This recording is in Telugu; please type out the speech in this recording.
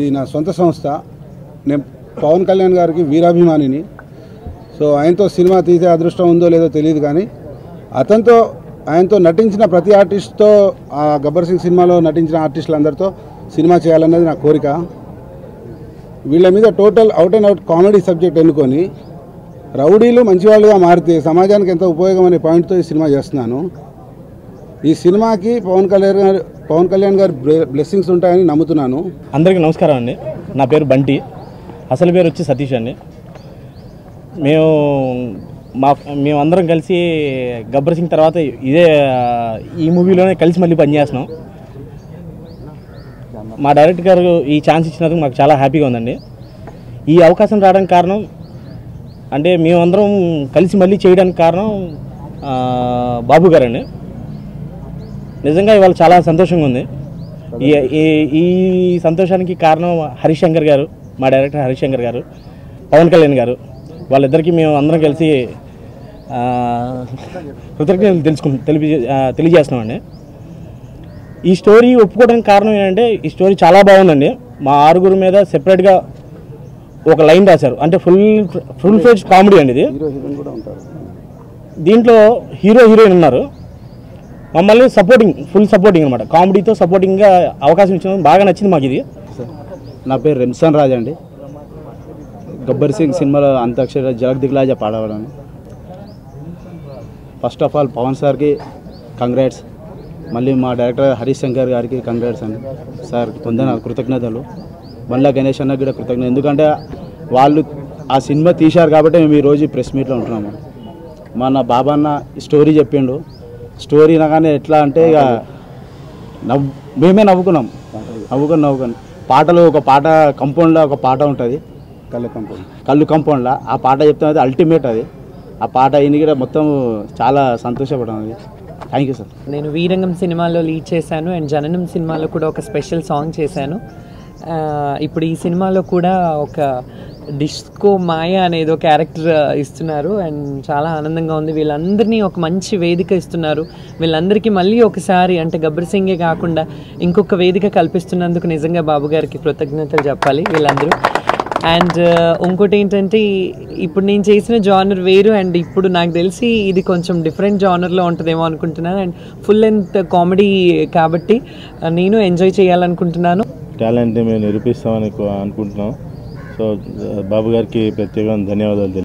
ఇది నా సొంత సంస్థ. నేను పవన్ కళ్యాణ్ గారికి వీరాభిమానిని. సో ఆయనతో సినిమా తీసే అదృష్టం ఉందో లేదో తెలియదు కానీ అతనితో ఆయనతో నటించిన ప్రతి ఆర్టిస్ట్తో ఆ గబ్బర్ సింగ్ సినిమాలో నటించిన ఆర్టిస్టులందరితో సినిమా చేయాలన్నది నా కోరిక. వీళ్ళ మీద total out and out comedy subject ఎన్నుకొని రౌడీలు మంచివాళ్ళుగా మారితే సమాజానికి ఎంత ఉపయోగం అనే పాయింట్తో ఈ సినిమా చేస్తున్నాను. ఈ సినిమాకి పవన్ కళ్యాణ్ గారు పవన్ కళ్యాణ్ గారి బ్లెస్సింగ్స్ ఉంటాయని నమ్ముతున్నాను. అందరికీ నమస్కారం అండి. నా పేరు బంటి. అసలు పేరు వచ్చి సతీష్ అండి. మేము మా మేమందరం కలిసి గబ్బర్ సింగ్ తర్వాత ఇదే ఈ మూవీలోనే కలిసి మళ్ళీ పనిచేస్తున్నాం. మా డైరెక్టర్ గారు ఈ ఛాన్స్ ఇచ్చినందుకు మాకు చాలా హ్యాపీగా ఉందండి. ఈ అవకాశం రావడానికి కారణం అంటే మేమందరం కలిసి మళ్ళీ చేయడానికి కారణం బాబు గారండి. నిజంగా ఇవాళ చాలా సంతోషంగా ఉంది. ఈ ఈ- ఈ సంతోషానికి కారణం హరిశంకర్ గారు మా డైరెక్టర్ హరిశంకర్ గారు పవన్ కళ్యాణ్ గారు. వాళ్ళిద్దరికీ మేము అందరం కలిసి కృతజ్ఞతలు తెలుసుకు తెలిపి తెలియజేస్తున్నామండి. ఈ స్టోరీ ఒప్పుకోవడానికి కారణం ఏంటంటే ఈ స్టోరీ చాలా బాగుందండి. మా ఆరుగురు మీద సెపరేట్గా ఒక లైన్ రాశారు. అంటే ఫుల్ ఫుల్ ఫేజ్ కామెడీ అండి ఇది. దీంట్లో హీరో హీరోయిన్ ఉన్నారు. మమ్మల్ని సపోర్టింగ్ ఫుల్ సపోర్టింగ్ అనమాట కామెడీతో సపోర్టింగ్గా అవకాశం ఇచ్చిన బాగా నచ్చింది మాకు ఇది. నా పేరు రెమ్సాన్ రాజ్ అండి. గబ్బర్ సింగ్ సినిమాలో అంత్యక్షర జలక్ దిగ్లాజా పాడవడం. ఫస్ట్ ఆఫ్ ఆల్ పవన్ సార్కి కంగ్రాట్స్ మళ్ళీ మా డైరెక్టర్ హరీష్ శంకర్ గారికి కంగ్రాట్స్ అండి. సార్ పొందిన కృతజ్ఞతలు. మళ్ళీ గణేష్ అన్న కూడా కృతజ్ఞత ఎందుకంటే వాళ్ళు ఆ సినిమా తీశారు కాబట్టి మేము ఈరోజు ప్రెస్ మీట్లో ఉంటున్నాము. మన బాబన్న స్టోరీ చెప్పిండు. స్టోరీ అనగానే ఎట్లా అంటే ఇక నవ్వు మేమే నవ్వుకున్నాం. నవ్వుకొని నవ్వుకొని. పాటలు ఒక పాట కంపౌండ్లో ఒక పాట ఉంటుంది. కళ్ళ కంపౌండ్ కళ్ళు కంపౌండ్లో ఆ పాట చెప్తున్నది అది అల్టిమేట్ అది. ఆ పాట అయిన కూడా మొత్తం చాలా సంతోషపడ్డాం అది. థ్యాంక్ యూ సార్ నేను వీరంగం సినిమాలో లీడ్ చేశాను అండ్ జననం సినిమాలో కూడా ఒక స్పెషల్ సాంగ్ చేశాను. ఇప్పుడు ఈ సినిమాలో కూడా ఒక డిస్కో మాయ అనేదో క్యారెక్టర్ ఇస్తున్నారు. అండ్ చాలా ఆనందంగా ఉంది. వీళ్ళందరినీ ఒక మంచి వేదిక ఇస్తున్నారు. వీళ్ళందరికీ మళ్ళీ ఒకసారి అంటే గబ్బర్ సింగే కాకుండా ఇంకొక వేదిక కల్పిస్తున్నందుకు నిజంగా బాబు గారికి కృతజ్ఞతలు చెప్పాలి వీళ్ళందరూ. అండ్ ఇంకోటి ఏంటంటే ఇప్పుడు నేను చేసిన జానర్ వేరు. అండ్ ఇప్పుడు నాకు తెలిసి ఇది కొంచెం డిఫరెంట్ జానర్లో ఉంటుందేమో అనుకుంటున్నాను. అండ్ ఫుల్ లెంత్ కామెడీ కాబట్టి నేను ఎంజాయ్ చేయాలనుకుంటున్నాను. టాలెంట్ని మేము నిరూపిస్తామని అనుకుంటున్నాం. సో బాబు గారికి ప్రత్యేకంగా ధన్యవాదాలు